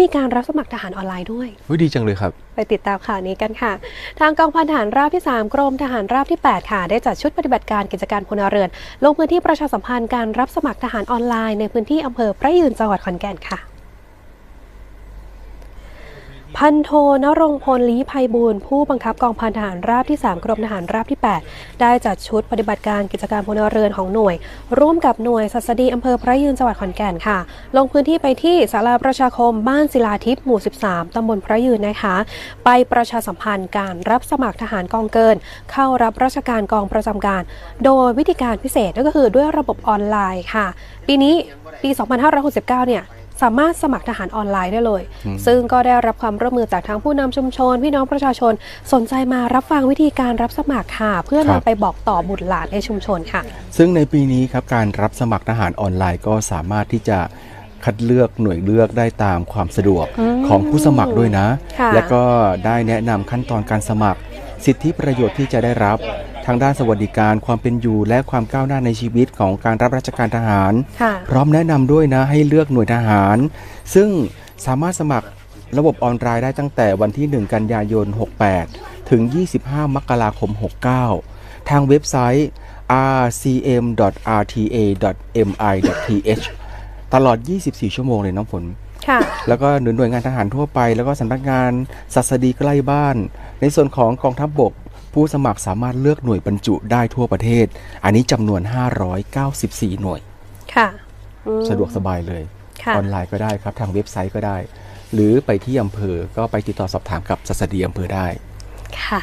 มีการรับสมัครทหารออนไลน์ด้วยเฮ้ยดีจังเลยครับ ไปติดตามข่าวนี้กันค่ะ ทางกองพันทหารราบที่ 3 กรมทหารราบที่ 8 ค่ะ ได้จัดชุดปฏิบัติการกิจการพลเรือน ลงพื้นที่ประชาสัมพันธ์การรับสมัครทหารออนไลน์ในพื้นที่อำเภอพระยืนจังหวัดขอนแก่นค่ะ พันโทนรงพลลี้ภัยบูรณ์ผู้บังคับกองพันทหารราบที่ 3 กรมทหารราบที่ 8 ได้จัดชุดปฏิบัติการกิจการพลเรือนของหน่วย ร่วมกับหน่วยสัสดีอำเภอพระยืนจังหวัดขอนแก่นค่ะ ลงพื้นที่ไปที่ศาลาประชาคมบ้านศิลาทิพย์หมู่ 13 ตำบลพระยืนนะคะ ไปประชาสัมพันธ์การรับสมัครทหารกองเกิน เข้ารับราชการกองประจำการ โดยวิธีการพิเศษก็คือด้วยระบบออนไลน์ค่ะ ปีนี้ปี 2569 เนี่ย สามารถสมัครทหารออนไลน์ได้เลยอืมซึ่งก็ได้รับความร่วมมือจากทั้งผู้นำชุมชน พี่น้องประชาชนสนใจมารับฟังวิธีการรับสมัครค่ะ เพื่อนำไปบอกต่อบุตรหลานในชุมชนค่ะ ซึ่งในปีนี้ครับการรับสมัครทหารออนไลน์ก็สามารถที่จะคัดเลือกหน่วยเลือกได้ตามความสะดวกอืมของผู้สมัครด้วยนะค่ะและก็ได้แนะนำขั้นตอนการสมัคร สิทธิประโยชน์ที่จะได้รับ ทางด้านสวัสดิการความเป็นอยู่และความก้าวหน้าในชีวิตของการรับราชการทหารค่ะพร้อมแนะนำด้วยนะให้เลือกหน่วยทหาร ซึ่งสามารถสมัครระบบออนไลน์ได้ตั้งแต่วันที่ 1 กันยายน 68 ถึง 25 มกราคม 69 ทางเว็บไซต์ rcm.rta.mi.th ตลอด 24 ชั่วโมงเลยน้องฝนค่ะแล้วก็หน่วยงานทหารทั่วไป แล้วก็สำนักงานศัสดีใกล้บ้าน ในส่วนของกองทัพบบก ผู้สมัครสามารถเลือกหน่วยบรรจุได้ทั่วประเทศ อันนี้จำนวน 594 หน่วย ค่ะอืมสะดวกสบายเลยค่ะออนไลน์ก็ได้ครับทางเว็บไซต์ก็ได้ หรือไปที่อำเภอก็ไปติดต่อสอบถามกับศัสดีอำเภอได้ ค่ะ